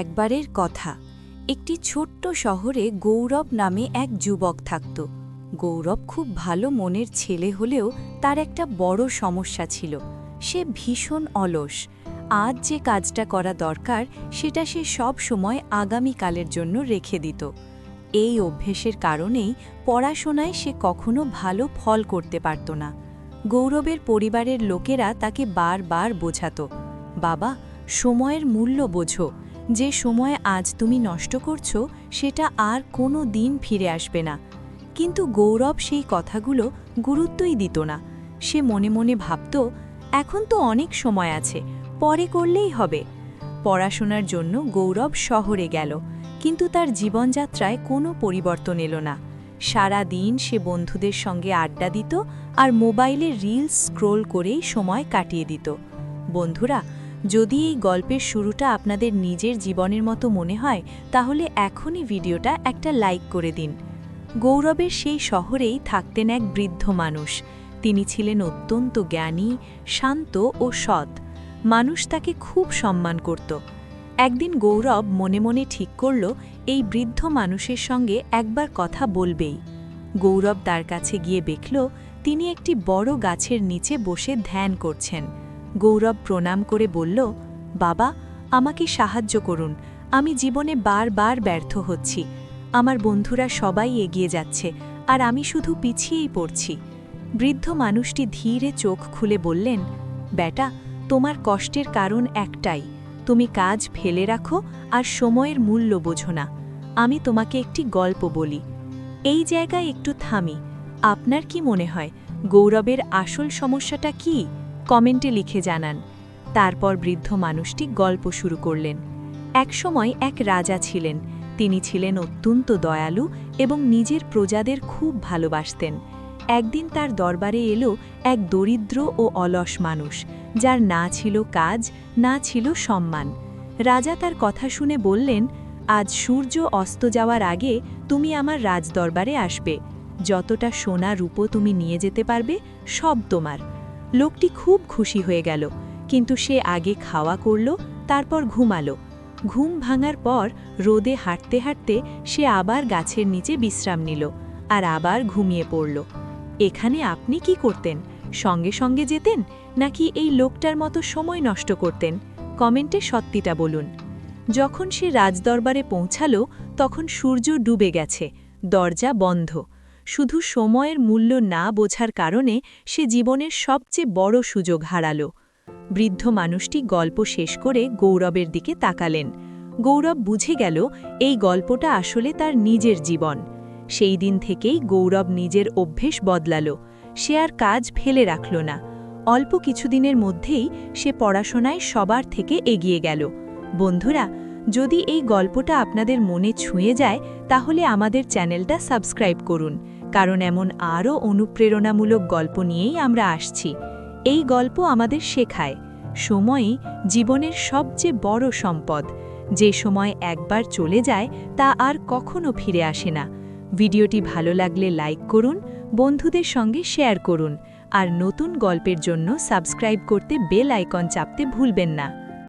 একবারের কথা। একটি ছোট্ট শহরে গৌরব নামে এক যুবক থাকত। গৌরব খুব ভালো মনের ছেলে হলেও তার একটা বড় সমস্যা ছিল। সে ভীষণ অলস। আজ যে কাজটা করা দরকার, সেটা সে সব সময় আগামীকালের জন্য রেখে দিত। এই অভ্যেসের কারণেই পড়াশোনায় সে কখনো ভালো ফল করতে পারত না। গৌরবের পরিবারের লোকেরা তাকে বারবার বোঝাতো, বাবা, সময়ের মূল্য বোঝো। যে সময় আজ তুমি নষ্ট করছ, সেটা আর কোনো দিন ফিরে আসবে না। কিন্তু গৌরব সেই কথাগুলো গুরুত্বই দিত না। সে মনে মনে ভাবত, এখন তো অনেক সময় আছে, পরে করলেই হবে। পড়াশোনার জন্য গৌরব শহরে গেল, কিন্তু তার জীবনযাত্রায় কোনো পরিবর্তন এলো না। সারা দিন সে বন্ধুদের সঙ্গে আড্ডা দিত আর মোবাইলে রিলস স্ক্রোল করেই সময় কাটিয়ে দিত। বন্ধুরা যদি এই গল্পের শুরুটা আপনাদের নিজের জীবনের মতো মনে হয়, তাহলে এখনই ভিডিওটা একটা লাইক করে দিন। গৌরবের সেই শহরেই থাকতেন এক বৃদ্ধ মানুষ। তিনি ছিলেন অত্যন্ত জ্ঞানী, শান্ত ও সৎ। মানুষ তাকে খুব সম্মান করত। একদিন গৌরব মনে মনে ঠিক করল, এই বৃদ্ধ মানুষের সঙ্গে একবার কথা বলবেই। গৌরব তার কাছে গিয়ে দেখল, তিনি একটি বড় গাছের নিচে বসে ধ্যান করছেন। গৌরব প্রণাম করে বলল, বাবা, আমাকে সাহায্য করুন। আমি জীবনে বারবার ব্যর্থ হচ্ছি। আমার বন্ধুরা সবাই এগিয়ে যাচ্ছে, আর আমি শুধু পিছিয়েই পড়ছি। বৃদ্ধ মানুষটি ধীরে চোখ খুলে বললেন, বেটা, তোমার কষ্টের কারণ একটাই। তুমি কাজ ফেলে রাখো আর সময়ের মূল্য বোঝো না। আমি তোমাকে একটি গল্প বলি। এই জায়গায় একটু থামি। আপনার কি মনে হয়, গৌরবের আসল সমস্যাটা কি? কমেন্টে লিখে জানান। তারপর বৃদ্ধ মানুষটি গল্প শুরু করলেন। একসময় এক রাজা ছিলেন। তিনি ছিলেন অত্যন্ত দয়ালু এবং নিজের প্রজাদের খুব ভালোবাসতেন। একদিন তার দরবারে এলো এক দরিদ্র ও অলস মানুষ, যার না ছিল কাজ, না ছিল সম্মান। রাজা তার কথা শুনে বললেন, আজ সূর্য অস্ত যাওয়ার আগে তুমি আমার রাজদরবারে আসবে। যতটা সোনা রূপো তুমি নিয়ে যেতে পারবে, সব তোমার। লোকটি খুব খুশি হয়ে গেল। কিন্তু সে আগে খাওয়া করল, তারপর ঘুমালো। ঘুম ভাঙার পর রোদে হাঁটতে হাঁটতে সে আবার গাছের নিচে বিশ্রাম নিল আর আবার ঘুমিয়ে পড়ল। এখানে আপনি কি করতেন? সঙ্গে সঙ্গে যেতেন? নাকি এই লোকটার মতো সময় নষ্ট করতেন? কমেন্টে সত্যিটা বলুন। যখন সে রাজদরবারে পৌঁছালো, তখন সূর্য ডুবে গেছে, দরজা বন্ধ। শুধু সময়ের মূল্য না বোঝার কারণে সে জীবনের সবচেয়ে বড় সুযোগ হারালো। বৃদ্ধ মানুষটি গল্প শেষ করে গৌরবের দিকে তাকালেন। গৌরব বুঝে গেল, এই গল্পটা আসলে তার নিজের জীবন। সেই দিন থেকেই গৌরব নিজের অভ্যেস বদলাল। সে আর কাজ ফেলে রাখল না। অল্প কিছুদিনের মধ্যেই সে পড়াশোনায় সবার থেকে এগিয়ে গেল। বন্ধুরা, যদি এই গল্পটা আপনাদের মনে ছুঁয়ে যায়, তাহলে আমাদের চ্যানেলটা সাবস্ক্রাইব করুন। কারণ এমন আরও অনুপ্রেরণামূলক গল্প নিয়েই আমরা আসছি। এই গল্প আমাদের শেখায়। সময়ই জীবনের সবচেয়ে বড় সম্পদ। যে সময় একবার চলে যায়, তা আর কখনো ফিরে আসে না। ভিডিওটি ভালো লাগলে লাইক করুন, বন্ধুদের সঙ্গে শেয়ার করুন, আর নতুন গল্পের জন্য সাবস্ক্রাইব করতে বেল আইকন চাপতে ভুলবেন না।